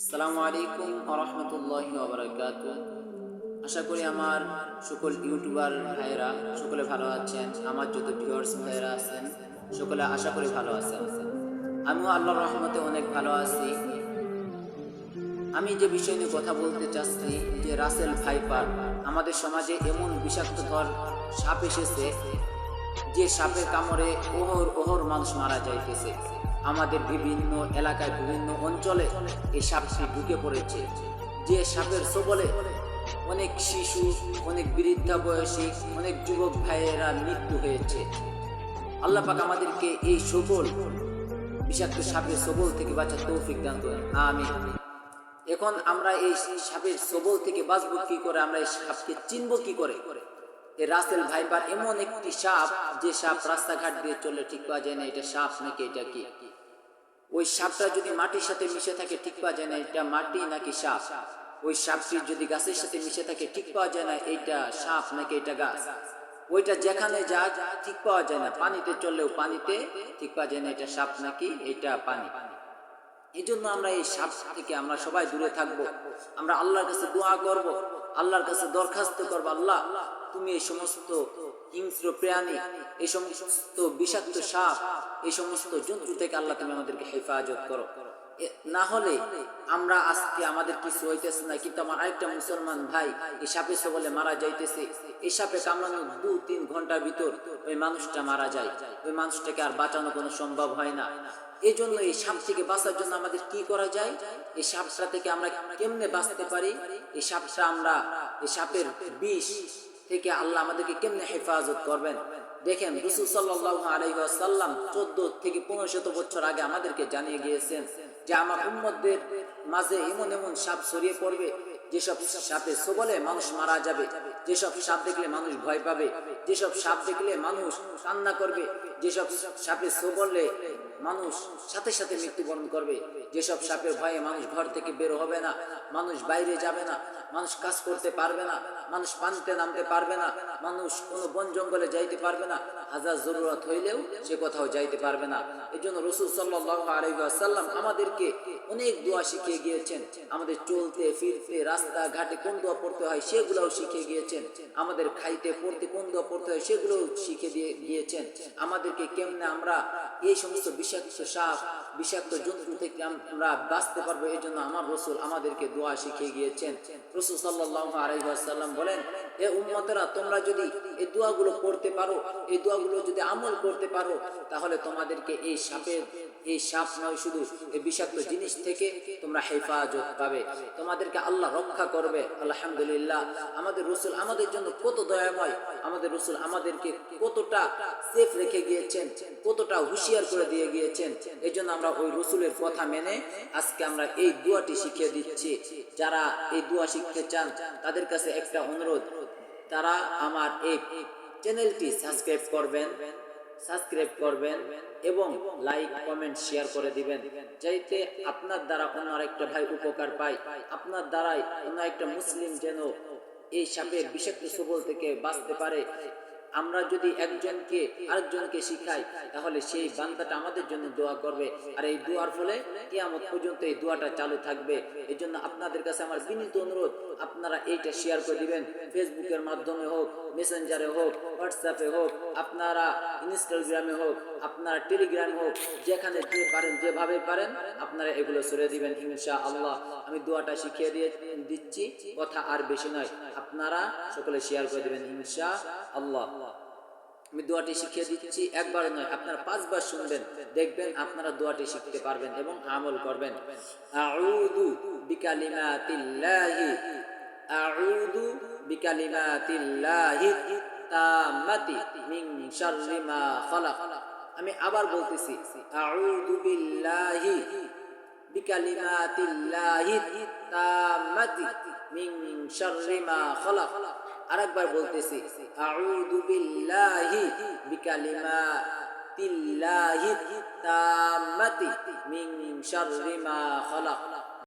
আসসালামু আলাইকুম আরহামতুল্লাহ আবরাকাত আশা করি আমার সকল ইউটিউবার ভাইয়েরা সকলে ভালো আছেন, আমার যত ভিউয়ার্স ভাইয়েরা আছেন, সকলে আশা করি ভালো আছেন। আমিও আল্লাহর রহমতে অনেক ভালো আছি। আমি যে বিষয় নিয়ে কথা বলতে চাচ্ছি, যে রাসেল ভাইপার, আমাদের সমাজে এমন বিষাক্ত ধর সাপ এসেছে, যে সাপের কামড়ে ওহর ওহর মানুষ মারা যাইতেছে। আমাদের বিভিন্ন এলাকায়, বিভিন্ন অঞ্চলে এই সাপটি ঢুকে পড়েছে। যে সাপের সবলে অনেক শিশু, অনেক বৃদ্ধা বয়সী, অনেক যুবক ভাইয়েরা মৃত্যু হয়েছে। আল্লাহ পাক আমাদেরকে এই সবল, বিষাক্ত সাপের সবল থেকে বাঁচার তৌফিক দান করেন। আমি এখন আমরা এই সাপের সবল থেকে বাঁচবো কি করে? আমরা এই সাপকে চিনবো কি করে? এই রাসেল ভাইপার এমন একটি সাপ, যে সাপ রাস্তাঘাট দিয়ে চলে, ঠিক পাওয়া যায় না, এটা সাপ নাকি, এটা কি? ওই সাপটা যদি মাটির সাথে মিশে থাকে, ঠিক পাওয়া যায় না, এটা মাটি নাকি সাপ? ওই সাপটি যদি গাছের সাথে মিশে থাকে, ঠিক পাওয়া যায় না এইটা সাপ নাকি এটা গাছ? ওইটা যেখানে যা ঠিক পাওয়া যায় না, পানিতে চললেও পানিতে, ঠিক পাওয়া যায় না, এটা সাপ নাকি এটা পানি? এই জন্য আমরা এই সাপ থেকে আমরা সবাই দূরে থাকব। আমরা আল্লাহর কাছে দোয়া করব। আল্লাহর কাছে দরখাস্ত করব, আল্লাহ, তুমি এই সমস্ত হিংস্র প্রাণী, এই সমস্ত বিষাক্ত সাপ, এই সমস্ত জন্তু থেকে আল্লাহ তুমি আমাদেরকে হেফাজত করো। না হলে আমরা আজকে আমাদের কিছু হইতেছে না, কিন্তু আমার আরেকটা মুসলমান ভাই এই সাপে সবলে মারা যাইতেছে। এই সাপে কামড়ানো দু, তিন ঘণ্টার ভিতর ওই মানুষটা মারা যায়। ওই মানুষটাকে আর বাঁচানো কোনো সম্ভব হয় না। এই জন্য এই সাপ থেকে বাঁচার জন্য আমাদের কি করা যায়? এই সাপটা থেকে আমরা কেমনে বাঁচতে পারি? এই সাপটা আমরা, এই সাপের বিষ থেকে আল্লাহ আমাদেরকে কেমনে হেফাজত করবেন? দেখেন রসুল সাল্লাহ আলাইসাল্লাম চোদ্দ থেকে পনেরো শত বছর আগে আমাদেরকে জানিয়ে গিয়েছেন যে আমার উম্মতদের মাঝে এমন এমন সাপ ছড়িয়ে পড়বে, যেসব সাপে সবলে মানুষ মারা যাবে। যেসব সাপ দেখলে মানুষ ভয় পাবে, যেসব সাপ দেখলে মানুষ কান্না করবে, যেসব সাপে সবলে মানুষ সাথে সাথে মৃত্যুবরণ করবে, যেসব সাপের ভয়ে মানুষ ঘর থেকে বের হবে না, মানুষ বাইরে যাবে না, মানুষ কাজ করতে পারবে না, মানুষ পানিতে নামতে পারবে না, মানুষ কোনো বন জঙ্গলে যাইতে পারবে না, হাজার জরুরত হইলেও সে কোথাও যাইতে পারবে না। এই জন্য রসুল আলাইসাল্লাম আমাদেরকে অনেক দোয়া শিখিয়ে গিয়েছেন, আমাদের চলতে, ফিরতে রাস্তা ঘাটে কোন দোয়া পড়তে হয় সেগুলোও শিখিয়ে গিয়েছেন। আমাদের খাইতে, পড়তে কোন দোয়া পড়তে হয় সেগুলোও শিখে দিয়ে গিয়েছেন। আমাদেরকে কেমনে আমরা এই সমস্ত বিষাক্ত সাপ, বিষাক্ত জন্তু থেকে আমরা বাঁচতে পারব, এই জন্য আমার রসুল আমাদেরকে দোয়া শিখিয়ে গিয়েছেন। রসুল সাল্লাহ আলাইসাল্লাম বলেন এ উম্মতেরা, তোমরা যদি এই দোয়াগুলো পড়তে পারো, এই দোয়াগুলো যদি আমল করতে পারো, তাহলে তোমাদেরকে এই সাপের এই সাপ নয় শুধু এই বিষাক্ত জিনিস থেকে তোমরা হেফাজত পাবে। তোমাদেরকে আল্লাহ রক্ষা করবে। আলহামদুলিল্লাহ। আমাদের রসুল আমাদের জন্য কত দয়াময়। আমাদের রসুল আমাদেরকে কতটা সেফ রেখে গিয়েছেন কতটা হুঁশিয়ার করে দিয়ে গিয়েছেন। এই জন্য আমরা ওই রসুলের কথা মেনে আজকে আমরা এই দুয়াটি শিখিয়ে দিচ্ছি। যারা এই দুয়া শিখতে চান তাদের কাছে একটা অনুরোধ। তারা আমার এই চ্যানেলটি সাবস্ক্রাইব করবেন। সাবস্ক্রাইব করবেন এবং লাইক, কমেন্ট, শেয়ার করে দিবেন, যাইতে আপনার দ্বারা অন্য আরেকটা ভাই উপকার পায়। আপনার দ্বারাই অন্য একটা মুসলিম যেন এই সাপের বিষাক্ত সবল থেকে বাঁচতে পারে। আমরা যদি একজনকে, আরেকজনকে শিখাই, তাহলে সেই বান্দাটা আমাদের জন্য দোয়া করবে। আর এই দোয়ার ফলে কিয়ামত পর্যন্ত এই দোয়াটা চালু থাকবে। এই জন্য আপনাদের কাছে আমার বিনীত অনুরোধ, আপনারা এইটা শেয়ার করে দিবেন। ফেসবুকের মাধ্যমে হোক মেসেঞ্জারে হোক হোয়াটসঅ্যাপে হোক, আপনারা ইনস্টাগ্রামে হোক, আপনারা টেলিগ্রামে হোক, যেখানে যে পারেন, যেভাবে পারেন, আপনারা এগুলো সরে দিবেন ইনশা আল্লাহ আমি দোয়াটা শিখিয়ে দিয়ে দিচ্ছি, কথা আর বেশি নয়। আপনারা সকলে শেয়ার করে দিবেন ইনশা আল্লাহ আমি দোয়াটি শিখিয়ে দিচ্ছি। একবার নয়, আপনারা পাঁচবার শুনবেন, দেখবেন আপনারা দোয়াটি শিখতে পারবেন এবং আমল করবেন। আউযু বিকালিমাতিল্লাহি আউযু বিকালিমাতিল্লাহি তাম্মাতি মিন শাররি মা খালাক। আমি আবার বলতেছি, আউযু বিল্লাহি বিকালিমাতিল্লাহি তাম্মাতি মিন শাররি মা খালাক। আরেকবার বলতেছি আউযু বিল্লাহি বিকালিমাতিল্লাহি তাম্মাতি মিন শাররি মা খালাক।